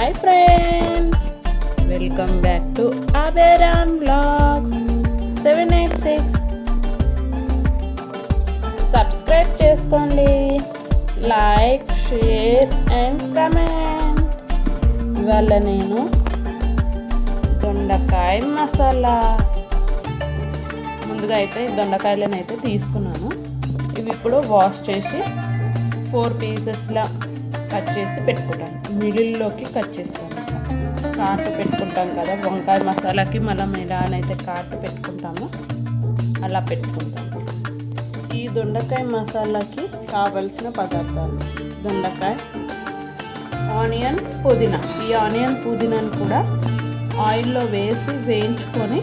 Hi friends welcome back to Abhiram blogs seven eight six subscribe చేసుకోండి. Like share and comment ఇవాళ నేను దొండకాయ మసాలా. ముందుగా అయితే దొండకాయలను అయితే తీసుకున్నాను. ఇవి ఇప్పుడు వాష్ చేసి ఫోర్ పీసెస్లా కట్ చేసి పెట్టుకుంటాను మిడిల్లోకి కట్ చేస్తాను కాటు పెట్టుకుంటాం కదా వంకాయ మసాలాకి మనం ఎలానైతే కాటు పెట్టుకుంటామో అలా పెట్టుకుంటాము ఈ దొండకాయ మసాలాకి కావలసిన పదార్థాలు దొండకాయ ఆనియన్ పుదీనా. ఈ ఆనియన్ పుదీనాను కూడా ఆయిల్లో వేసి వేయించుకొని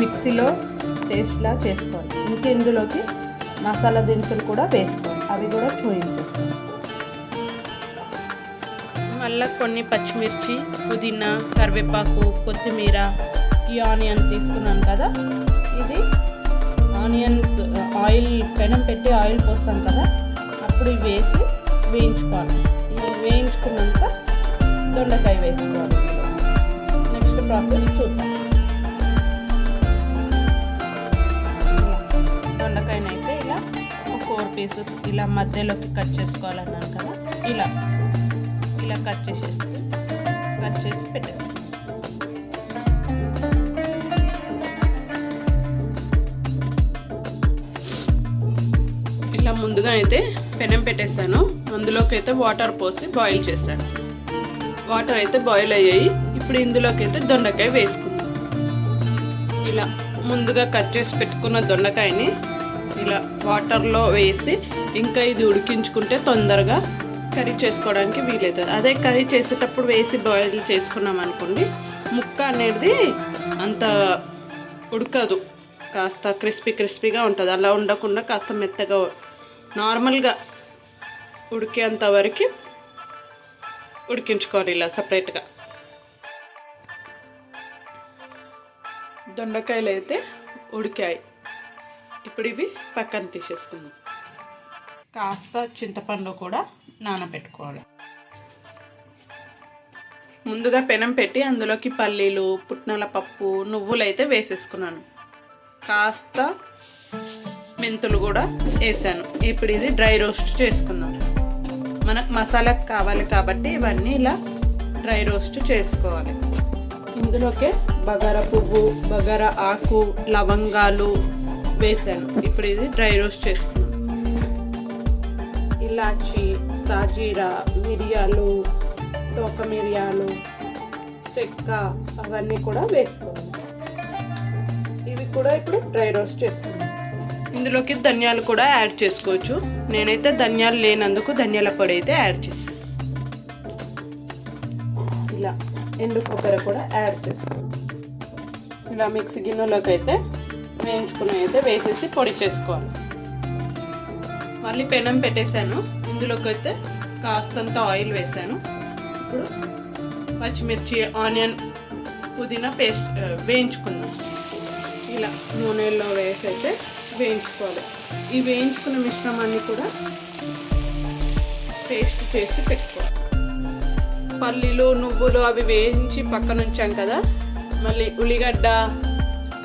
మిక్సీలో పేస్ట్లా చేసుకోవాలి. ఇంక ఇందులోకి మసాలా దినుసులు కూడా వేసుకోవాలి. అవి కూడా చూయించేసుకోవాలి. మళ్ళీ కొన్ని పచ్చిమిర్చి పుదీనా కరివేపాకు కొత్తిమీర ఈ ఆనియన్ తీసుకున్నాను కదా. ఇది ఆనియన్స్ ఆయిల్ పెనం పెట్టి ఆయిల్ పోస్తాం కదా. అప్పుడు ఇవి వేసి వేయించుకోవాలి. ఇవి వేయించుకున్నాక దొండకాయ వేసుకోవాలి. నెక్స్ట్ ప్రాసెస్ చూద్దాం. దొండకాయనైతే ఇలా ఒక ఫోర్ పీసెస్ ఇలా మధ్యలోకి కట్ చేసుకోవాలన్నాను కదా. ఇలా. ఇలా కట్ చేసేసి కట్ చేసి పెట్టేస్తాం ఇలా ముందుగా అయితే పెనం పెట్టేశాను. అందులోకి అయితే వాటర్ పోసి బాయిల్ చేశాను. వాటర్ అయితే బాయిల్ అయ్యాయి. ఇప్పుడు ఇందులోకి అయితే దొండకాయ వేసుకుందాం. ఇలా ముందుగా కట్ చేసి పెట్టుకున్న దొండకాయని ఇలా వాటర్లో వేసి ఇంకా ఇది ఉడికించుకుంటే తొందరగా కర్రీ చేసుకోవడానికి వీలవుతుంది అదే కర్రీ చేసేటప్పుడు వేసి బాయిల్ చేసుకున్నాం అనుకోండి ముక్క అనేది అంత ఉడకదు. కాస్త క్రిస్పీ క్రిస్పీగా ఉంటుంది. అలా ఉండకుండా కాస్త మెత్తగా నార్మల్గా ఉడికేంత వరకు ఉడికించుకోవాలి ఇలా సపరేట్గా. దొండకాయలు అయితే ఉడికాయి. ఇప్పుడు ఇవి పక్కన తీసేసుకుందాం. కాస్త చింతపండు కూడా నానబెట్టుకోవాలి. ముందుగా పెనం పెట్టి అందులోకి పల్లీలు పుట్నాల పప్పు నువ్వులు అయితే వేసేసుకున్నాను. కాస్త మెంతులు కూడా వేసాను. ఇప్పుడు ఇది డ్రై రోస్ట్ చేసుకుందాం. మనకు మసాలాకు కావాలి కాబట్టి ఇవన్నీ ఇలా డ్రై రోస్ట్ చేసుకోవాలి. ఇందులోకే బగారా పువ్వు బగారా ఆకు లవంగాలు వేసాను. ఇప్పుడు ఇది డ్రై రోస్ట్ చేసుకున్నాను ఇలాచి సాజీరా మిరియాలు తోక మిరియాలు చెక్క అవన్నీ కూడా వేసుకోవాలి ఇవి కూడా ఇప్పుడు డ్రై రోస్ట్ చేసుకున్నాం ఇందులోకి ధనియాలు కూడా యాడ్ చేసుకోవచ్చు. నేనైతే ధనియాలు లేనందుకు ధనియాల పొడి అయితే యాడ్ చేసాను ఇలా ఎండు కొబ్బరి కూడా యాడ్ చేసుకోవాలి. ఇలా మిక్సీ గిన్నెలోకి అయితే వేయించుకుని అయితే వేసేసి పొడి చేసుకోవాలి. మళ్ళీ పెనం పెట్టేశాను. ఇందులోకి అయితే కాస్తంత ఆయిల్ వేసాను ఇప్పుడు పచ్చిమిర్చి ఆనియన్ పుదీనా పేస్ట్ వేయించుకుందాం. ఇలా నూనెలో వేసి అయితే వేయించుకోవాలి. ఈ వేయించుకున్న మిశ్రమాన్ని కూడా పేస్ట్ చేసి పెట్టుకోవాలి. పల్లీలు నువ్వులు అవి వేయించి పక్కన ఉంచాం కదా. మళ్ళీ ఉల్లిగడ్డ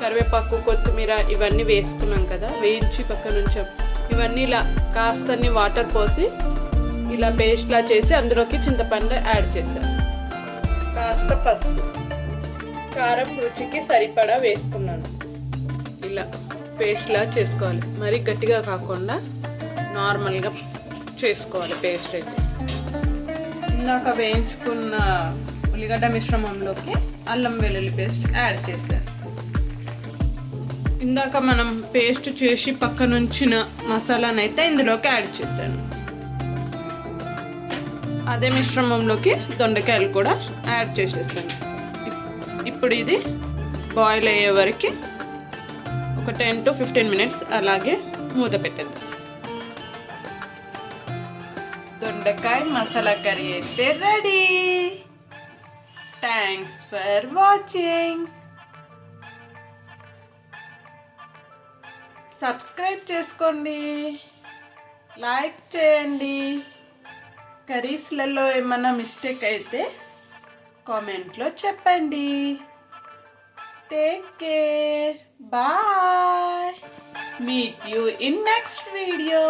కరివేపాకు కొత్తిమీర ఇవన్నీ వేసుకున్నాం కదా. వేయించి పక్కన ఉంచాం. ఇవన్నీ ఇలా కాస్తని వాటర్ పోసి ఇలా పేస్ట్లా చేసి అందులోకి చింతపండు యాడ్ చేశాను. కాస్త పసుపు కారం రుచికి సరిపడా వేసుకున్నాను. ఇలా పేస్ట్లా చేసుకోవాలి. మరీ గట్టిగా కాకుండా నార్మల్గా చేసుకోవాలి పేస్ట్ అయితే. ఇందాక వేయించుకున్న ఉల్లిగడ్డ మిశ్రమంలోకి అల్లం వెల్లుల్లి పేస్ట్ యాడ్ చేశాను. ఇందాక మనం పేస్ట్ చేసి పక్కనుంచిన మసాలానైతే అయితే ఇందులోకి యాడ్ చేశాను. అదే మిశ్రమంలోకి దొండకాయలు కూడా యాడ్ చేసేసాను. ఇప్పుడు ఇది బాయిల్ అయ్యే వరకు ఒక టెన్ టు ఫిఫ్టీన్ మినిట్స్ అలాగే మూత పెట్టేద్దాం. దొండకాయ మసాలా కర్రీ అయితే ready thanks for watching subscribe చేసుకోండి. లైక్ చేయండి. కర్రీస్లలో ఏమైనా మిస్టేక్ అయితే కామెంట్లో చెప్పండి. Take care. Bye. Meet you in next video.